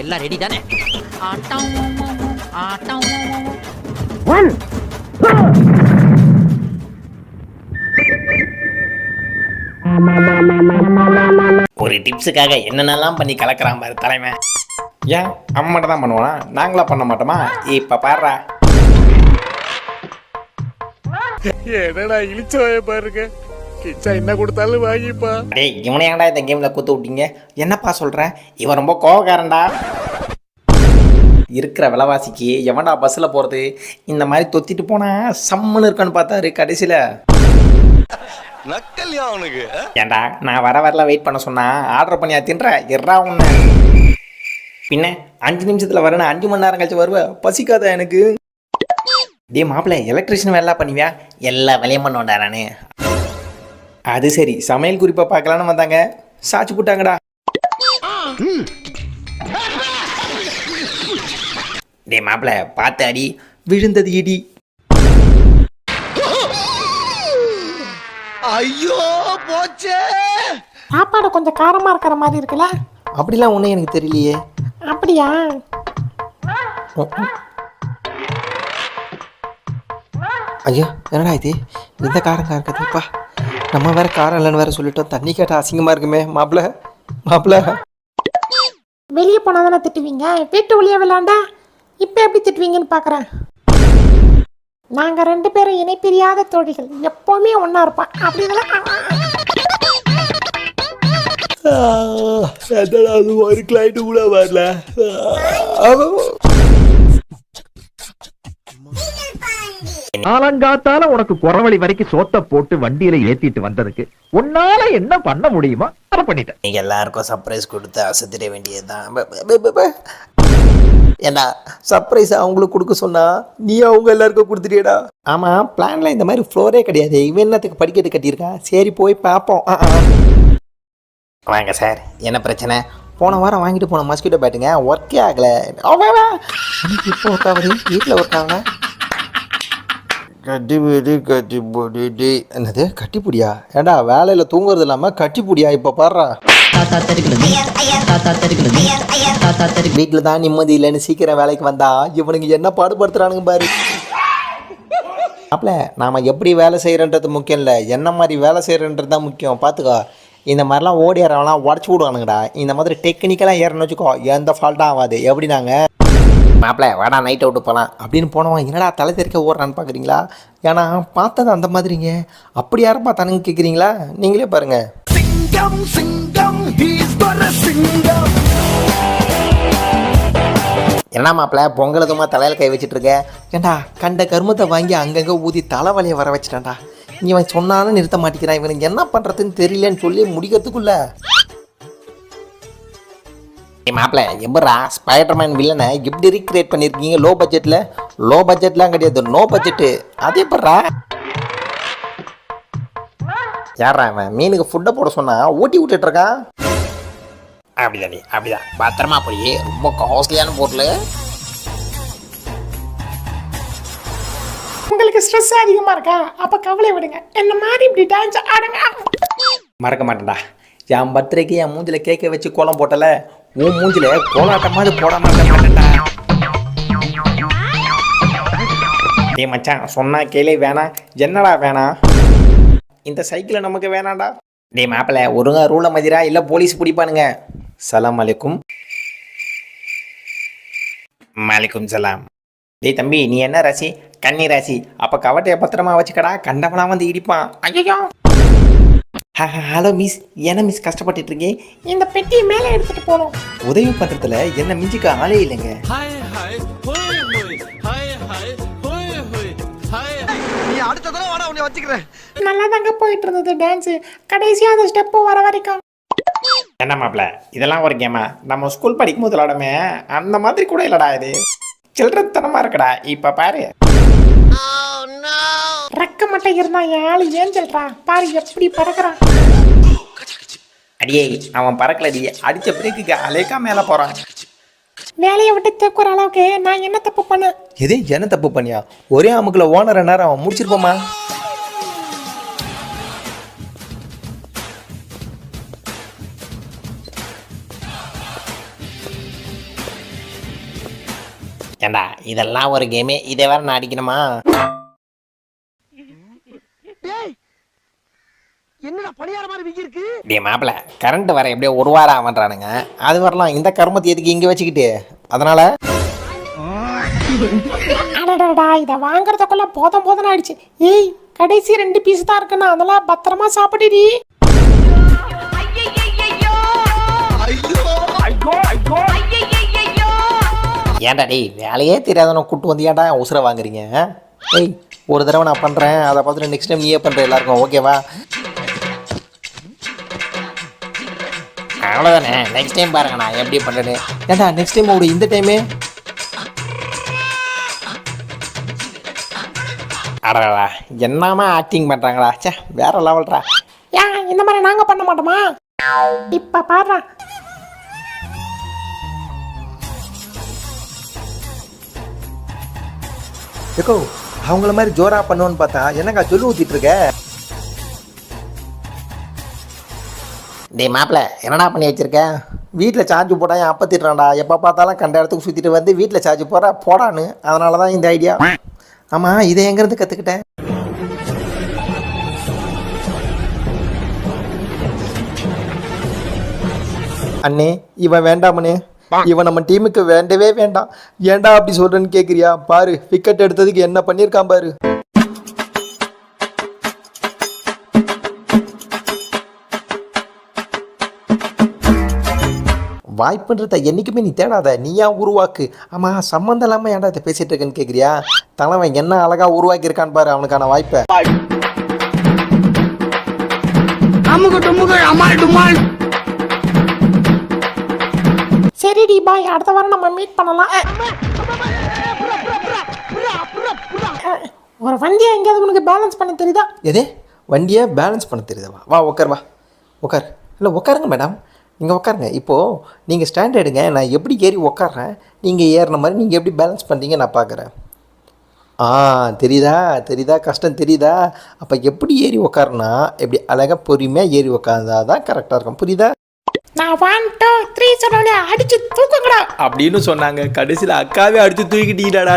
எல்லாம் ரெடி தானே? ஆட்டம். ஆட்டம். ஒரு டிப்ஸுக்காக என்னென்னலாம் பண்ணி கலக்குறான் பாரு தலைமை. ஏன்? அம்மாட்ட தான் பண்ணுவானா? நாங்களா பண்ண மாட்டோமா? இப்ப பாடுறா. என்னடா இழிச்சவாய பாருங்க. கிச்சா என்ன கொடுத்தாலும் வாங்கிப்பா. டேய் இவனை ஏன்டா இந்த கேம்ல குத்து விட்டீங்க? என்னப்பா சொல்ற? இவன் ரொம்ப கோவக்காரன்டா. இருக்கிற விலைவாசிக்கு எவன்டா பஸ்ஸில் போகிறது இந்த மாதிரி தொத்திட்டு போனா சம்முன்னு இருக்கான்னு பார்த்தாரு கடைசியில். நக்கல்யா அவனுக்கு ஏன்டா நான் வர வரல வெயிட் பண்ண சொன்னா ஆர்டர் பண்ணியா தின்ற? எறா உன்ன. பின்ன அஞ்சு நிமிஷத்தில் வரேன் அஞ்சு மணி நேரம் கழிச்சு வருவ? பசிக்காதா எனக்கு? டே மாப்பிள்ள எலக்ட்ரிஷியன் வேலை பண்ணுவியா? எல்லா வேலையும் பண்ணுவேன்டா நானு. அது சரி. சமையல் குறிப்பை பார்க்கலான்னு வந்தாங்க. சாச்சு போட்டாங்கடா. டே மாப்பிள்ள பார்த்து அடி விழுந்தது இடி. ஐயோ போச்சே. சாப்பாடு கொஞ்சம் காரமா இருக்கிற மாதிரி இருக்குல்ல? அப்படிலாம் ஒன்றும் எனக்கு தெரியலையே. அப்படியா? ஐயா என்னடா இது? இந்த காரங்க இருக்குதுப்பா நம்ம வேற காரம் இல்லைன்னு வேற சொல்லிட்டோம். தண்ணி கேட்ட அசிங்கமா இருக்குமே. மாப்பிள மாப்பிள. வெளியே போனா தானே திட்டுவீங்க? வீட்டு வெளியே விளாண்டா இப்போ எப்படி திட்டுவீங்கன்னு பார்க்குறேன் நாங்கள் ரெண்டு பேரும் இணை பிரியாத தோழிகள். எப்போவுமே ஒன்றா இருப்போம். அப்படி அது ஒரு கிளைண்ட் கூட வரல. காலங்காத்தால உனக்கு குறவழி வரைக்கும் சோத்த போட்டு வண்டியில ஏத்திட்டு வந்ததுக்கு உன்னால என்ன பண்ண முடியுமோ அதை பண்ணிட்டேன். நீங்க எல்லாருக்கும் சர்ப்ரைஸ் கொடுத்து அசத்திட வேண்டியதுதான். என்ன சர்ப்ரைஸ் அவங்களுக்கு கொடுக்க சொன்னா நீ அவங்க எல்லாருக்கும் கொடுத்துட்டியடா? ஆமா பிளான்ல இந்த மாதிரி ஃப்ளோரே கிடையாது. இவன் என்னத்துக்கு படிக்கட்டு கட்டியிருக்கா? சரி போய் பார்ப்போம். வாங்க சார் என்ன பிரச்சனை? போன வாரம் வாங்கிட்டு போன மஸ்கிட்டோ பேட்டுங்க ஒர்க்கே ஆகலை. இப்போ ஒர்க்காவது வீட்டில் ஒர்க்காங்க கட்டிப்பிடி கட்டிப்பிடி. என்னது? கட்டிப்பிடியா? ஏண்டா வேலையில் தூங்குறது இல்லாமல் கட்டிப்பிடியா இப்போ பாடுறா? வீட்டில் தான் நிம்மதி இல்லைன்னு சீக்கிரம் வேலைக்கு வந்தா இவனுங்க என்ன பாடுபடுத்துறானுங்க பாரு. அப்பல நாம் எப்படி வேலை செய்கிறன்றது முக்கியம் இல்லை. என்ன மாதிரி வேலை செய்கிறன்றது தான் முக்கியம். பார்த்துக்கோ இந்த மாதிரிலாம் ஓடி ஏறவெல்லாம் உடச்சி விடுவானுங்கடா. இந்த மாதிரி டெக்னிக்கலாக ஏறணும்னு வச்சுக்கோ. எந்த ஃபால்ட்டும் ஆகாது. எப்படி நாங்கள் மாப்பிள்ள வாடா நைட் அவுட்டு போகலாம் அப்படின்னு போனவன் என்னடா தலை தெறிக்க ஓடுறான்னு பார்க்குறீங்களா ஏன்னா பார்த்தது அந்த மாதிரிங்க. அப்படி யாரும் பார்த்தானுங்க கேட்குறீங்களா நீங்களே பாருங்கள் சிங்கம் சிங்கம் சிங்கம். என்ன மாப்பிள்ள பொங்கல் எதுவுமா தலையில் கை வச்சிட்டு இருக்க ஏண்டா கண்ட கருமத்தை வாங்கி அங்கங்கே ஊதி தலைவலியை வர வச்சிட்டான்டா. இவன் சொன்னாலும் நிறுத்த மாட்டேங்கிறான். இவனுக்கு என்ன பண்ணுறதுன்னு தெரியலன்னு சொல்லி முடிக்கிறதுக்குள்ள மாப்பிள்ள எப்படா ஸ்பைடர்மேன் வில்லனை எப்படி ரீக்ரியேட் பண்ணியிருக்கீங்க லோ பட்ஜெட்டில் லோ பட்ஜெட்லாம் கிடையாது. நோ பட்ஜெட்டு அது எப்படா யாரா அவன் மீனுக்கு ஃபுட்டை போட சொன்னா ஊட்டி விட்டுட்டு இருக்கான்? அப்படிதாடி அப்படிதான். பத்திரமா போய் ரொம்ப காஸ்ட்லியான பொருள். உங்களுக்கு ஸ்ட்ரெஸ் அதிகமாக இருக்கா? அப்போ கவலை விடுங்க. என்ன மாதிரி இப்படி டான்ஸ் ஆடுங்க? மறக்க மாட்டேன்டா. என் பர்த்டேக்கு என் மூஞ்சில கேக்க வச்சு கோலம் போட்டல. உன் மூஞ்சில கோலாட்டமாவது போட மாட்டேன்டா. டேய் மச்சான் சொன்னா கேளே வேணாம் என்னடா வேணாம் இந்த சைக்கிளை நமக்கு வேணாம்டா. டேய் மாப்பிள ஒருங்க ரூலை மதிரா இல்லை போலீஸ் பிடிப்பானுங்க. சலாம் அலைக்கும். மலைக்கும் சலாம். டேய் தம்பி நீ என்ன ராசி? கன்னி ராசி. அப்போ கவட்டையை பத்திரமா வச்சுக்கடா கண்டவனா வந்து இடிப்பான். ஐயோ ஹலோ மிஸ். என்ன மிஸ் கஷ்டப்பட்டுட்டு இருக்கீங்க இந்த பெட்டியை மேலே எடுத்துட்டு போகணும். உதவி பண்றதுல என்ன மிஞ்சிக்க ஆளே இல்லைங்க. நீ அடுத்த தடவை வாடா உன்னை வச்சுக்கிறேன். நல்லா தாங்க போயிட்டு இருந்தது டான்ஸு கடைசியாக அந்த ஸ்டெப்பு வர வரைக்கும். என்ன மாப்ள இதெல்லாம் ஒரு கேமா நம்ம ஸ்கூல் படிக்கும் போது விளாடமே. அந்த மாதிரி கூட இல்லடா இது. சில்லறத்தனமா இருக்குடா. இப்ப பாரு. ரெக்க மட்டும் இருந்தா என் ஆளு ஏன் சொல்றா? பாரு எப்படி பறக்குறான். அடியே அவன் பறக்கலடி அடிச்ச பிரேக்குக்கு அலேக்கா மேல போறான். வேலையை விட்டு தூக்குற அளவுக்கு நான் என்ன தப்பு பண்ணேன்? எது என்ன தப்பு பண்ணியா? ஒரே அமுக்குல ஓனர் நேரம் அவன் முடிச்சிருப்போமா? ஏண்டா இதெல்லாம் ஒரு கேமு இதை வேற நான் அடிக்கணுமா? என்னடா பணியார மாதிரி விக்கி இருக்கு டே மாப்பிள கரண்ட் வர எப்படியோ ஒரு வாரம் ஆகன்றானுங்க அது வரலாம் இந்த கருமத்தை எதுக்கு இங்கே வச்சுக்கிட்டு. அதனால? அடடடா இதை வாங்குறதுக்குள்ள போதும் போதும் ஆயிடுச்சு. ஏய் கடைசி ரெண்டு பீஸ் தான் இருக்குண்ணா அதெல்லாம் பத்திரமா சாப்பிடுடி. ஏன்டா டேய் வேலையே தெரியாதவன கூட்டு வந்து ஏன்டா உசுரை வாங்குறீங்க? ஏய் ஒரு தடவை நான் பண்ணுறேன் அதை பார்த்துட்டு நெக்ஸ்ட் டைம் நீயே பண்ணுற எல்லாருக்கும் ஓகேவா அவ்வளோதானே நெக்ஸ்ட் டைம் பாருங்க நான் எப்படி பண்ணுறேன்னு ஏன்டா நெக்ஸ்ட் டைம் ஒரு இந்த டைமே அடடா என்னமா ஆக்டிங் பண்ணுறாங்களா ச்சே வேற லெவல்ரா ஏன் இந்த மாதிரி நாங்க பண்ண மாட்டோமா? இப்ப பாடுறா ஏக்கோ அவங்கள மாதிரி ஜோரா பண்ணுவோன்னு பார்த்தா என்னக்கா சொல்லு ஊத்திட்டு இருக்க? டேய் மாப்பிள என்னடா பண்ணி வச்சிருக்க? வீட்டில் சார்ஜ் போட்டா என் அப்பா திட்டுறான்டா. எப்போ பார்த்தாலும் கண்ட இடத்துக்கு சுற்றிட்டு வந்து வீட்டில் சார்ஜ் போடுற போடான்னு. அதனால தான் இந்த ஐடியா ஆமாம் இதை எங்கேருந்து கற்றுக்கிட்டேன் அண்ணே இவன் வேண்டாமண்ணே. இவன் நம்ம டீமுக்கு வேண்டவே வேண்டாம். ஏன்டா அப்படி சொல்றேன்னு கேக்குறியா? பாரு விக்கெட் எடுத்ததுக்கு என்ன பண்ணியிருக்கான் பாரு. வாய்ப்புன்றத என்னைக்குமே நீ தேடாத. நீயா உருவாக்கு? ஆமா சம்மந்தம் இல்லாம ஏன்டா இதை பேசிட்டு இருக்கேன்னு கேக்குறியா? தலைவன் என்ன அழகா உருவாக்கி இருக்கான் பாரு அவனுக்கான வாய்ப்பை. சரிடி பாய் அடுத்த வாரம் நம்ம மீட் பண்ணலாம். ஒரு வண்டியை எங்கேயாவது உனக்கு பேலன்ஸ் பண்ண தெரியுதா? எதே? வண்டியை பேலன்ஸ் பண்ண தெரியுதா? வா உட்கார் வா. உட்கார் இல்லை உட்காருங்க மேடம் நீங்கள் உட்காருங்க இப்போது நீங்கள் ஸ்டாண்ட் எடுங்க. நான் எப்படி ஏறி உட்கார்றேன் நீங்கள் ஏறின மாதிரி நீங்கள் எப்படி பேலன்ஸ் பண்ணுறீங்க நான் பார்க்குறேன் ஆ தெரியுதா? தெரியுதா? கஷ்டம் தெரியுதா? அப்போ எப்படி ஏறி உட்காருனா எப்படி அழகாக பொறுமையாக ஏறி உட்காந்தா தான் கரெக்டாக இருக்கும். புரியுதா? ஒன் டூ த்ரீ சொன்னோடனே அடிச்சு தூக்குங்கடா. அப்படின்னு சொன்னாங்க. கடைசியில் அக்காவே அடித்து தூக்கிட்டீங்கடா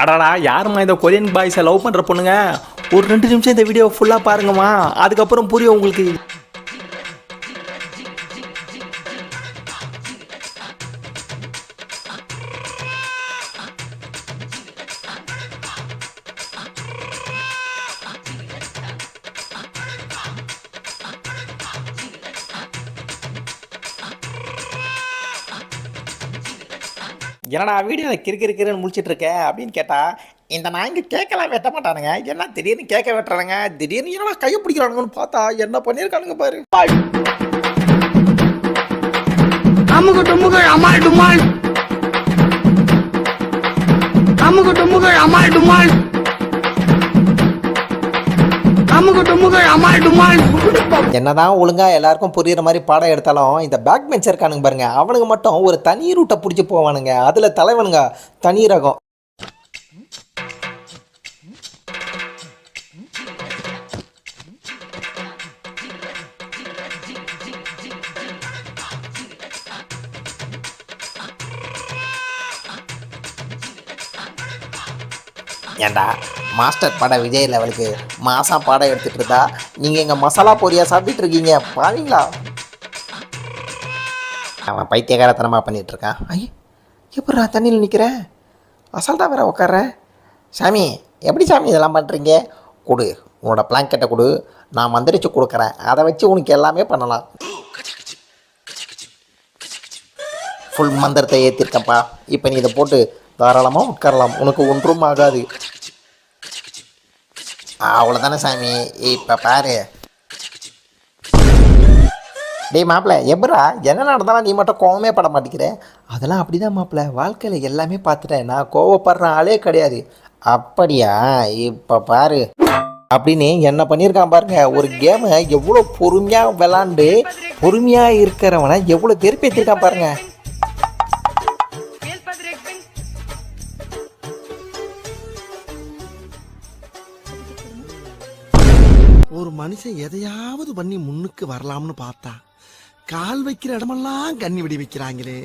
அடடா யாரும்மா இந்த கொரியன் பாய்ஸை லவ் பண்ணுற பொண்ணுங்க? ஒரு ரெண்டு நிமிஷம் இந்த வீடியோ ஃபுல்லாக பாருங்கம்மா. அதுக்கப்புறம் புரியும் உங்களுக்கு. என்னடா வீடியோவில் கிறுக்கு கிறுன்னு முடிச்சிட்டு இருக்க அப்படின்னு கேட்டால் இந்த நாய்ங்க கேட்கலாம் வெட்ட மாட்டானுங்க. என்ன திடீர்னு கேட்க வெட்டுறானுங்க? திடீர்னு என்னடா கையை பிடிக்கிறானுங்கன்னு பார்த்தா என்ன பண்ணியிருக்கானுங்க பாரு. அமுகு டுமுகு அமால் டுமால் அமுகு டுமுகு அமால் டுமால் அமுகு டுமுகு அமால் டுமால் என்னதான் ஒழுங்கா எல்லாருக்கும் புரியுற மாதிரி பாடம் எடுத்தாலும் இந்த பேக் பெஞ்சர் இருக்கானுங்க பாருங்க. அவனுங்க மட்டும் ஒரு தனி ரூட்டை பிடிச்சி போவானுங்க. அதில் தலைவனுங்க தனி ரகம். ஏண்டா மாஸ்டர் படம் விஜய் லெவலுக்கு மாசா பாடம் எடுத்துட்டு இருந்தா நீங்கள் எங்கள் மசாலா பொரியா சாப்பிட்டுட்டு இருக்கீங்க பாவீங்களா? அவன் பைத்தியகாரத்தனமாக பண்ணிட்டு இருக்கான். ஐய எப்படா தண்ணியில் நிற்கிறேன் அசால்ட்டாக வேற உட்கார்றேன் சாமி எப்படி சாமி இதெல்லாம் பண்ணுறீங்க கொடு உன்னோட பிளாங்கெட்டை கொடு. நான் மந்திரிச்சு கொடுக்குறேன். அதை வச்சு உனக்கு எல்லாமே பண்ணலாம். ஃபுல் மந்திரத்தை ஏற்றிருக்கப்பா இப்போ நீ இதை போட்டு தாராளமாக உட்காரலாம். உனக்கு ஒன்றும் ஆகாது. அவ்வளோதானே சாமி. இப்போ பாரு. டேய் மாப்பிள்ள எப்படா என்ன நடந்தாலும் நீ மட்டும் கோவமே பட மாட்டேங்கிற அதெல்லாம் அப்படிதான் மாப்பிள்ள வாழ்க்கையில் எல்லாமே பார்த்துட்டேன். நான் கோவப்படுற ஆளே கிடையாது. அப்படியா? இப்போ பாரு. அப்படின்னு என்ன பண்ணியிருக்கான் பாருங்க. ஒரு கேமை எவ்வளோ பொறுமையாக விளாண்டு பொறுமையாக இருக்கிறவனை எவ்வளோ தெருப்பேற்றிருக்கான் பாருங்கள் ஒரு மனுஷன் எதையாவது பண்ணி முன்னுக்கு வரலாம்னு பார்த்தா கால் வைக்கிற இடமெல்லாம் கண்ணி விடி வைக்கிறாங்களே.